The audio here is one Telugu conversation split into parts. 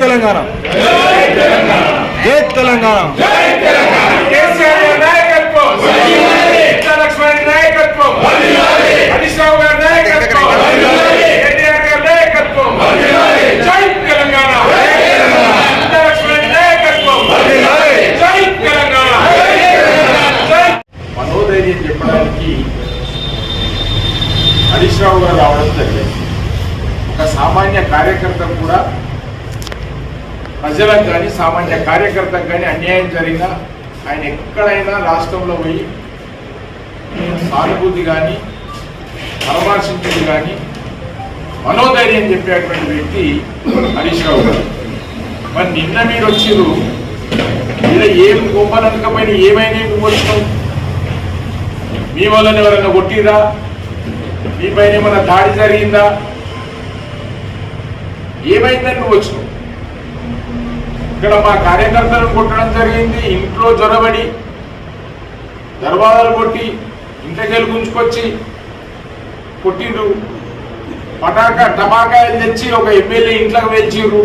తెలంగాణ. జై తెలంగాణ కేసీఆర్ గారి నాయకత్వం లక్ష్మణ్ నాయకత్వం హరీష్ రావు గారి నాయకత్వం కేటీఆర్ గారి నాయకత్వం జై తెలంగాణ లక్ష్మణ్ నాయకత్వం జై తెలంగాణ జై మనోధైర్యం చెప్పడానికి హరీష్ రావు గారు రావడం జరిగింది ఒక సామాన్య కార్యకర్త కూడా ప్రజలకు కానీ సామాన్య కార్యకర్తకు కానీ అన్యాయం జరిగినా ఆయన ఎక్కడైనా రాష్ట్రంలో పోయి సానుభూతి కానీ పరామర్శించేది కానీ మనోధైర్యం చెప్పేటువంటి వ్యక్తి హరీష్ రావు గారు. మరి నిన్న మీరు వచ్చిరు ఇలా ఏం గొప్పనకపోయినా ఏమైనా వచ్చినావు మీ వల్ల ఎవరైనా కొట్టిరా మీ పైన ఏమైనా దాడి జరిగిందా? ఏమైందని నువ్వు వచ్చినావు? ఇక్కడ మా కార్యకర్తలను కొట్టడం జరిగింది. ఇంట్లో జొరబడి దర్వాజాలు కొట్టి ఇంటికెళ్ళి గుంజుకొచ్చి కొట్టిండ్రు. పటాకా టమాకాయలు తెచ్చి ఒక ఎమ్మెల్యే ఇంట్లోకి వేల్చిర్రు.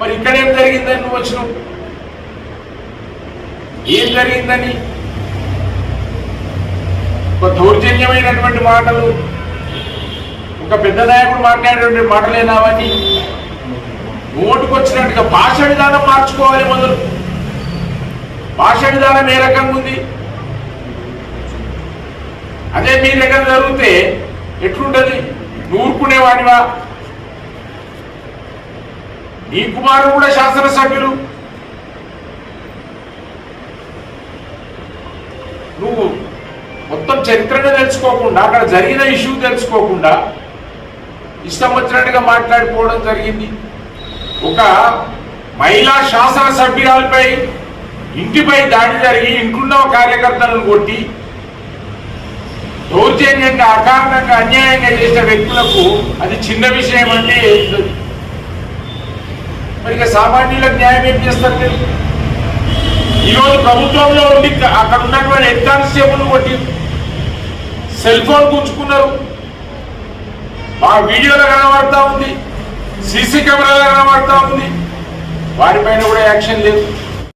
మరి ఇక్కడేం జరిగిందని నువ్వు వచ్చినావు? ఏం జరిగిందని? ఒక దౌర్జన్యమైనటువంటి మాటలు ఒక పెద్ద నాయకుడు మాట్లాడేటువంటి మాటలేనావని నోటుకొచ్చినట్టుగా భాష విధానం మార్చుకోవాలి మొదలు భాష విధానం ఏ రకంగా ఉంది? అదే మీ దగ్గర జరిగితే ఎట్లుంటది? నూరుకునేవాడివా? నీ కుమారుడు కూడా శాసనసభ్యులు. నువ్వు మొత్తం చరిత్రను తెలుసుకోకుండా అక్కడ జరిగిన ఇష్యూ తెలుసుకోకుండా ఇష్టం వచ్చినట్టుగా మాట్లాడిపోవడం జరిగింది. ఒక మహిళా శాసనసభ్యురాలపై ఇంటిపై దాడి జరిగి ఇంట్లో కార్యకర్తలను కొట్టి దౌర్జన్యంగా అకారణంగా అన్యాయంగా చేసిన వ్యక్తులకు అది చిన్న విషయం అంటే మరి ఇక సామాన్యులకు న్యాయం ఏం చేస్తారు మీరు? ఈరోజు ప్రభుత్వంలో ఉండి అక్కడ ఉన్నటువంటి హెడ్ కానిస్టేబుల్ కొట్టి సెల్ ఫోన్ గుంజుకున్నారు. మా వీడియోలో కనబడతా ఉంది. సీసీ కెమెరాల కనబడతా ఉంది. వారిపైన కూడా యాక్షన్ లేదు.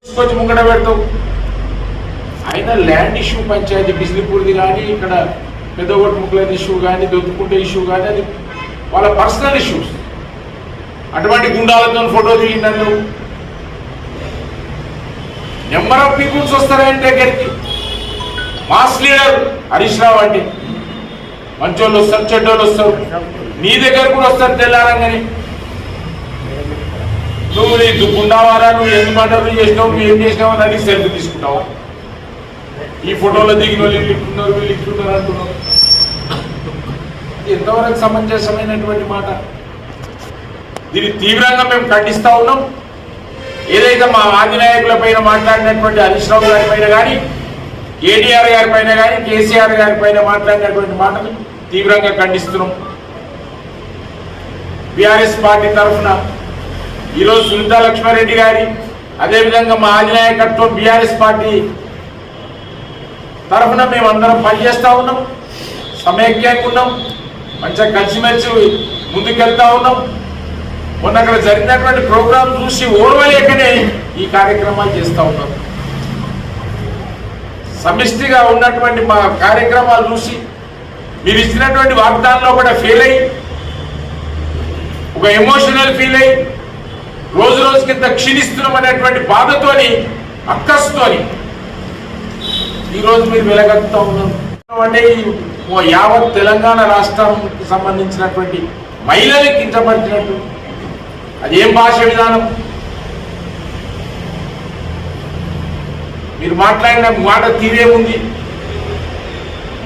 తీసుకొచ్చి ముంగట పెడతావు అయినా ల్యాండ్ ఇష్యూ పంచాయతీ బిజిలీపూర్ది కానీ ఇక్కడ పెద్దగొట్టు ముక్కలైన ఇష్యూ కానీ దొద్దుకుంటే ఇష్యూ కానీ అది వాళ్ళ పర్సనల్ ఇష్యూస్. అటువంటి గుండాలతో ఫోటో దిగిందని నెంబర్ ఆఫ్ పీపుల్స్ వస్తారంటే దగ్గరికి? మాస్ లీడర్ హరీష్ రావు అంటే. మంచోళ్ళు వస్తారు చెడ్డోళ్ళు వస్తారు. నీ దగ్గర కూడా వస్తారు తెల్లారంగానే. నువ్వు నీ గుండావారా నువ్వు ఎన్ని మాటలు చేసినావు నువ్వు ఏం చేసినావు అని అడిగి సెల్ఫీ తీసుకుంటావు. ఈ ఫోటోలో దిగిన వాళ్ళు వీళ్ళు ఇట్లున్నారు వీళ్ళు ఇట్లున్నారు అంటున్నారు. ఎంతవరకు సమంజసమైనటువంటి మాట? దీన్ని తీవ్రంగా మేము ఖండిస్తా ఉన్నాం. ఏదైతే మా అధినాయకుల పైన మాట్లాడినటువంటి హరీష్ రావు గారి పైన కానీ కేటీఆర్ గారి పైన కానీ కేసీఆర్ గారి పైన మాట్లాడినటువంటి మాటలు తీవ్రంగా ఖండిస్తున్నాం. బీఆర్ఎస్ పార్టీ తరఫున ఈరోజు సునీతా లక్ష్మారెడ్డి గారి అదేవిధంగా మా అధినాయకత్వం బీఆర్ఎస్ పార్టీ తరఫున మేము అందరం పనిచేస్తా ఉన్నాం సమైక్యంగా ఉన్నాం మంచిగా కలిసిమెలిసి ముందుకెళ్తా ఉన్నాం. మొన్న అక్కడ జరిగినటువంటి ప్రోగ్రాం చూసి ఓర్వలేకనే ఈ కార్యక్రమాలు చేస్తూ ఉన్నాం. సమిష్టిగా ఉన్నటువంటి మా కార్యక్రమాలు చూసి మీరు ఇచ్చినటువంటి వాగ్దానంలో కూడా ఫెయిల్ అయ్యి ఒక ఎమోషనల్ ఫీల్ అయ్యి రోజు రోజుకి ఇంత క్షీణిస్తున్నాం అనేటువంటి బాధతోని అక్కస్తోని ఈరోజు మీరు వెలగలుగుతా ఉన్నారు అంటే యావత్ తెలంగాణ రాష్ట్రానికి సంబంధించినటువంటి మహిళలు కించపరిచినట్టు. అదేం భాష విధానం? మీరు మాట్లాడిన మాట తీరేముంది?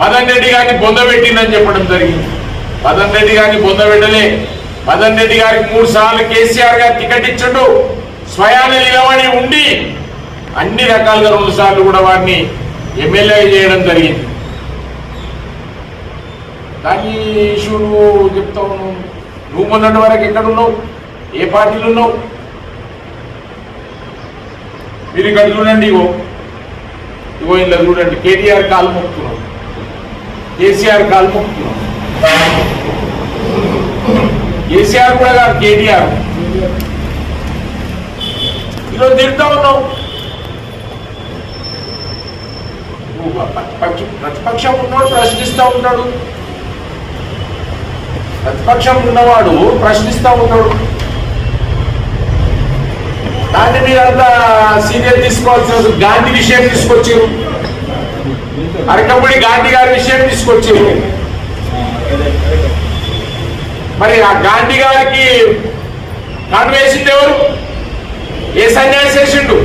మదన్ రెడ్డి గారిని బొందబెట్టిందని చెప్పడం జరిగింది. మదన్ రెడ్డి గారిని బొందబెట్టలే మదన్ రెడ్డి గారికి మూడు సార్లు కేసీఆర్ గారు టికెట్ ఇచ్చాడు. స్వయాన నిలబడి ఉండి అన్ని రకాలుగా రెండు సార్లు కూడా వారిని ఎమ్మెల్యే చేయడం జరిగింది. దాన్ని ఇష్యూ నువ్వు చెప్తా ఉన్నావు నువ్వు మొన్నటి వరకు ఎక్కడ ఉన్నావు? ఏ పార్టీలు ఉన్నావు? మీరు ఇక్కడ చూడండి ఇగో. ఇగో ఇలా చూడండి. కేటీఆర్ కాలు మొక్కుతున్నాం. కేసీఆర్ కాలు మొక్కుతున్నాం. కేసీఆర్ కూడా కాదు కేటీఆర్. ఈరోజు తిరుగుతా ఉన్నావు ప్రతిపక్షం ఉన్నవాడు ప్రశ్నిస్తూ ఉంటాడు ప్రతిపక్షం ఉన్నవాడు ప్రశ్నిస్తూ ఉంటాడు దాన్ని మీరంతా సీనియర్ తీసుకోవాల్సిన గాంధీ విషయం తీసుకొచ్చారు. అరకపుడి గాంధీ గారి విషయం తీసుకొచ్చారు. మరి ఆ గాంధీ గారికి కాన్వేసింది ఎవరు? ఏ సన్యాసి చేసిండు?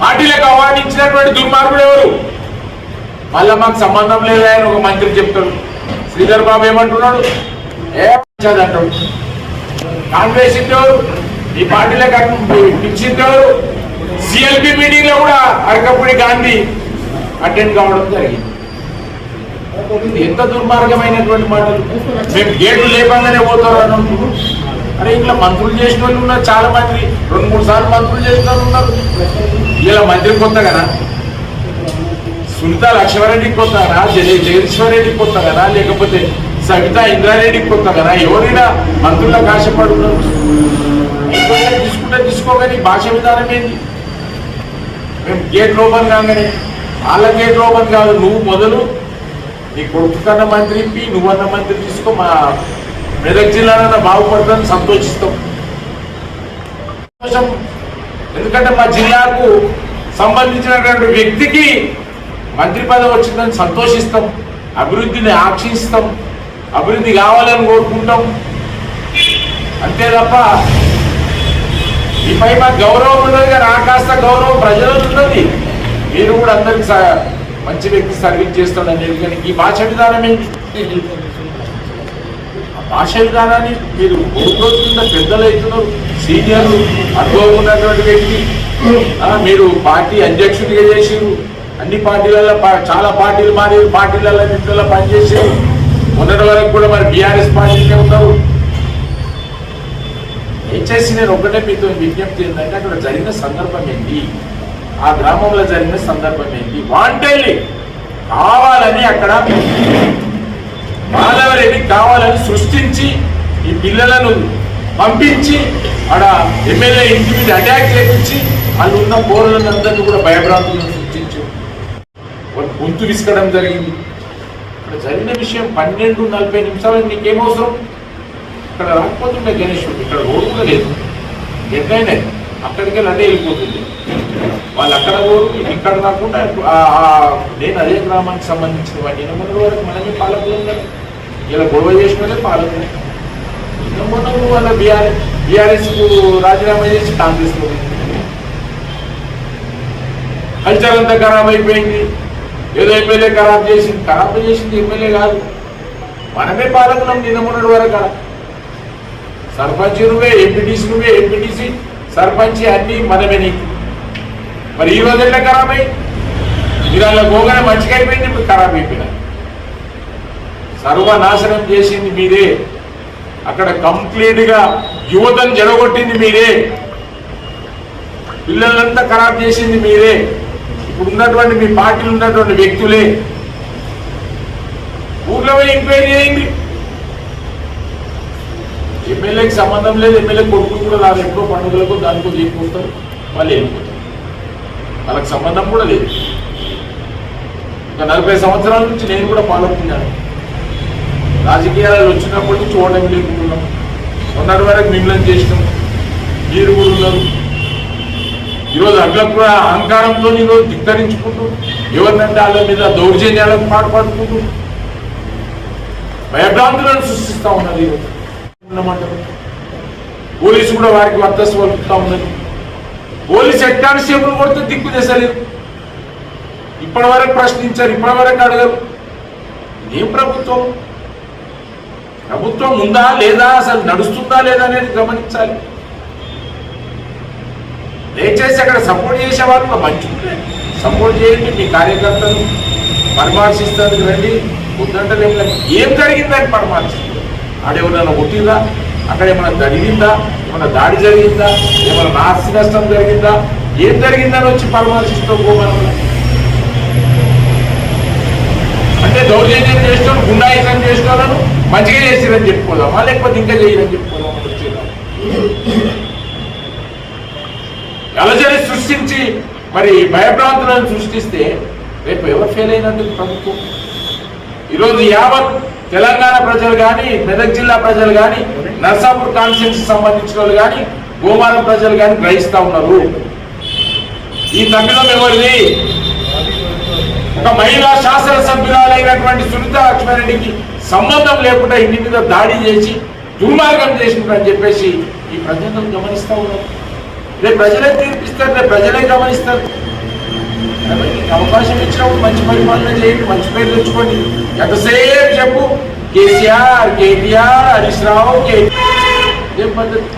పార్టీలకు అవార్డించినటువంటి దుర్మార్గుడు ఎవరు? మళ్ళా మాకు సంబంధం లేదా అని ఒక మంత్రి చెప్తాడు. శ్రీధర్ బాబు ఏమంటున్నాడు? ఏ అంటాడు? కాంగ్రెస్ ఎవరు? ఈ పార్టీలకు పిలిచింది సిఎల్పి మీటింగ్లో కూడా అరకపూడి గాంధీ అటెండ్ కావడం జరిగింది. ఎంత దుర్మార్గమైనటువంటి మాటలు. మేము గేట్లు లేకుండానే పోతారు అని అంటున్నారు. అరే ఇట్లా మంత్రులు చేసిన వాళ్ళు ఉన్నారు చాలా మంది రెండు మూడు సార్లు మంత్రులు చేసిన వాళ్ళు ఉన్నారు. ఇలా మంత్రి కొత్త కదా? సునీత లక్ష్మారెడ్డికి కొత్త కదా? జగదీశ్వరరెడ్డికి కొత్త కదా? లేకపోతే సవిత ఇంద్రారెడ్డికి కొత్త కదా? ఎవరైనా మంత్రుల కాశపడుతున్నారు తీసుకుంటే తీసుకోగానే భాష విధానం ఏంటి మేము గేట్ లోపల కాగానే. వాళ్ళ గేట్ లోపల కాదు నువ్వు మొదలు. నీ కొడుకున్న మంత్రి ఇప్పి నువ్వన్న మంత్రి తీసుకో మా మెదక్ జిల్లాలో బాగుపడతాను సంతోషిస్తాం సంతోషం. ఎందుకంటే మా జిల్లాకు సంబంధించినటువంటి వ్యక్తికి మంత్రి పదవి వచ్చిందని సంతోషిస్తాం అభివృద్ధిని ఆక్షిస్తాం అభివృద్ధి కావాలని కోరుకుంటాం అంతే తప్ప మీపై మాకు గౌరవం ఉన్నది కానీ ఆ కాస్త గౌరవం ప్రజలకు ఉన్నది మీరు కూడా అందరికి స- మంచి వ్యక్తి సర్వీస్ చేస్తాడని కానీ ఈ భాష విధానం ఏంటి? ఆ భాష విధానాన్ని మీరు మూడు రోజుల కింద పెద్దలు అవుతున్నారు సీనియర్లు అనుభవం ఉన్నటువంటి వ్యక్తి. మీరు పార్టీ అధ్యక్షుడిగా చేసిరు అన్ని పార్టీలలో పా- చాలా పార్టీలు మారి పార్టీలలో ఇంట్లో పనిచేసారు మొన్నటి వరకు కూడా మరి బీఆర్ఎస్ పార్టీకే ఉన్నారు. దయచేసి నేను ఒకటే మీతో విజ్ఞప్తి ఏంటంటే అక్కడ జరిగిన సందర్భం ఏంటి? ఆ గ్రామంలో జరిగిన సందర్భం ఏంటి? వాంటెళ్ళి కావాలని అక్కడ మాధవరెడ్డి కావాలని సృష్టించి ఈ పిల్లలను పంపించి ఆడ ఎమ్మెల్యే ఇంటి మీద అటాక్ చేయించి వాళ్ళు ఉన్న పౌరులందరినీ కూడా భయభ్రాంతులను సృష్టించు వాళ్ళు గొంతు విసకడం జరిగింది. ఇక్కడ జరిగిన విషయం పన్నెండు నలభై నిమిషాలకు నీకేమవసరం ఇక్కడ రాకపోతుండే గణేశుడు ఇక్కడ రోడ్డు కూడా లేదు. ఎక్కడైనా అక్కడికి వెళ్ళి అదే వెళ్ళిపోతుంది. వాళ్ళు అక్కడ పోరు ఇక్కడ రాకుండా నేను అదే గ్రామానికి సంబంధించిన వాడిని. నిన్న వరకు మనమే పాలకులు ఉన్నారు. ఇలా గొడవ చేసిన పాలకులు నిన్న వాళ్ళ బీఆర్ఎస్ బీఆర్ఎస్కు రాజీనామా చేసి కాంగ్రెస్ కల్చర్ అంతా ఖరాబ్ అయిపోయింది. ఏదో ఎమ్మెల్యే ఖరాబ్ చేసింది. ఖరాబ్ చేసింది ఎమ్మెల్యే కాదు. మనమే పాలకులం నిన్న మొన్నటి వరకు. అక్కడ సర్పంచ్ నువ్వే ఎంపీటీసీ నువ్వే ఎంపీటీసీ సర్పంచ్ అన్నీ మనమే నీకు. మరి ఈ రోజు ఎట్లా ఖరాబ్ అయ్యి మీరు అలా గోగానే మంచిగా అయిపోయింది ఇప్పుడు ఖరాబ్ అయిపోయినా. సర్వనాశనం చేసింది మీరే. అక్కడ కంప్లీట్గా యువతను జడగొట్టింది మీరే. పిల్లలంతా ఖరాబ్ చేసింది మీరే. ఇప్పుడు ఉన్నటువంటి మీ పార్టీలు ఉన్నటువంటి వ్యక్తులే. ఊర్లో ఎంక్వైరీ చేయండి. ఎమ్మెల్యేకి సంబంధం లేదు ఎమ్మెల్యే కొడుకులు కూడా రాదు ఎప్పుడో పండుగలకు దానికో తీసుకొస్తారు వాళ్ళు వెళ్ళిపోతారు వాళ్ళకి సంబంధం కూడా లేదు. ఒక నలభై సంవత్సరాల నుంచి నేను కూడా పాల్గొన్నాను రాజకీయాలు వచ్చినప్పటి నుంచి ఓటమి లేకుండా మొన్నటి వరకు మిమ్మల్ని చేసినాం. మీరు కూడా ఉన్నారు. ఈరోజు అట్లా కూడా అహంకారంతో ఈరోజు ధిక్కరించుకుంటూ ఎవరినంటే వాళ్ళ మీద దౌర్జన్యాలకు పాటుపడుకుంటూ భయభ్రాంతులను సృష్టిస్తూ ఉన్నారు ఈరోజు. ఉన్నమంటారు పోలీసు కూడా వారికి వర్తస్సు వలుపుతా ఉన్నది. పోలీస్ హెడ్ కానిస్టేబుల్ కొడితే దిక్కు చేసలేదు ఇప్పటి వరకు ప్రశ్నించారు ఇప్పటి వరకు అడగరు. ఏం ప్రభుత్వం? ప్రభుత్వం ఉందా లేదా అసలు నడుస్తుందా లేదా అనేది గమనించాలి. దయచేసి అక్కడ సపోర్ట్ చేసే వాళ్ళు కూడా మంచి సపోర్ట్ చేయండి మీ కార్యకర్తలు పరామర్శిస్తానికి రండి. వద్దంటే ఏం జరిగిందని పరామర్శిస్తారు. ఆడేమన్నా కొట్టిందా అక్కడ ఏమైనా జరిగిందా? ఏమైనా దాడి జరిగిందా? ఏమైనా నాస్తి నష్టం జరిగిందా? ఏం జరిగిందని వచ్చి పరామర్శిస్తూ పోమని అంటే దౌర్జన్యం చేసిన గుండాయిజం చేసిన మంచిగా చేసిరని చెప్పుకోదామా? లేకపోతే ఇంకా చేయరని చెప్పుకోదామా వచ్చేదా అలజడి సృష్టించి మరి భయభ్రాంతులను సృష్టిస్తే రేపు ఎవరు ఫెయిల్ అయినందుకు ప్రభుత్వం ఈరోజు యావత్ తెలంగాణ ప్రజలు కానీ మెదక్ జిల్లా ప్రజలు కానీ నర్సాపూర్ కాన్స్టిట్యూన్సీ సంబంధించిన వాళ్ళు కానీ గోమారం ప్రజలు కానీ గ్రహిస్తా ఉన్నారు. ఈ తప్పిదం ఎవరిది? ఒక మహిళా శాసనసభ్యురాలైనటువంటి సునీత లక్ష్మారెడ్డికి సంబంధం లేకుండా ఇంటి మీద దాడి చేసి దుర్మార్గం చేసిందని చెప్పేసి ఈ ప్రజలను గమనిస్తూ ఉన్నారు. రేపు ప్రజలే తీర్పిస్తారు రేపు ప్రజలే గమనిస్తారు. అవకాశం ఇచ్చినప్పుడు మంచి పరిపాలన చేయండి మంచి పేరు తెచ్చుకోండి. ఎంతసేపు చెప్పు. కేసీఆర్ కేటీఆర్ హరీష్ రావు ఏం పద్ధతి?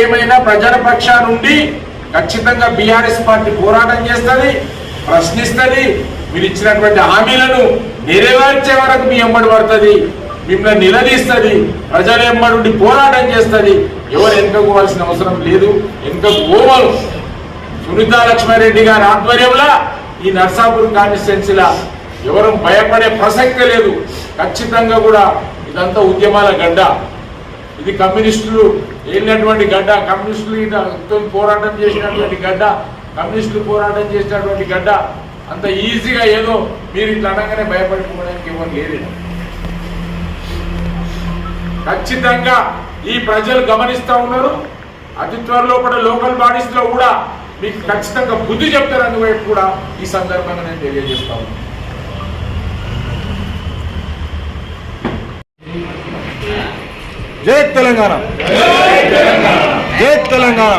ఏమైనా ప్రజల పక్షా నుండి ఖచ్చితంగా బీఆర్ఎస్ పార్టీ పోరాటం చేస్తుంది ప్రశ్నిస్తుంది మీరు ఇచ్చినటువంటి హామీలను నెరవేర్చే వరకు మీ ఎంబడి పడుతుంది మిమ్మల్ని నిలదీస్తుంది ప్రజల ఎంబడి పోరాటం చేస్తుంది. ఎవరు వెనుక పోవాల్సిన అవసరం లేదు వెనుక పోవరు సునీతా లక్ష్మారెడ్డి గారి ఆధ్వర్యంలో ఈ నర్సాపూర్ కాన్స్టిట్యున్సీలా ఎవరు భయపడే ప్రసక్తే లేదు. ఖచ్చితంగా కూడా ఇదంతా ఉద్యమాల గడ్డ. ఇది కమ్యూనిస్టులు వెళ్ళినటువంటి గడ్డ. కమ్యూనిస్టులు పోరాటం చేసినటువంటి గడ్డ. కమ్యూనిస్టులు పోరాటం చేసినటువంటి గడ్డ. అంత ఈజీగా ఏదో మీరు ఇట్లా అనగానే భయపడిపోవడానికి ఎవరు లేదు ఖచ్చితంగా ఈ ప్రజలు గమనిస్తూ ఉన్నారు. అతి త్వరలో కూడా లోకల్ బాడీస్లో కూడా మీకు ఖచ్చితంగా బుద్ధి చెప్తారని వైపు కూడా ఈ సందర్భంగా నేను తెలియజేస్తా ఉన్నాను జై తెలంగాణ. జై తెలంగాణ.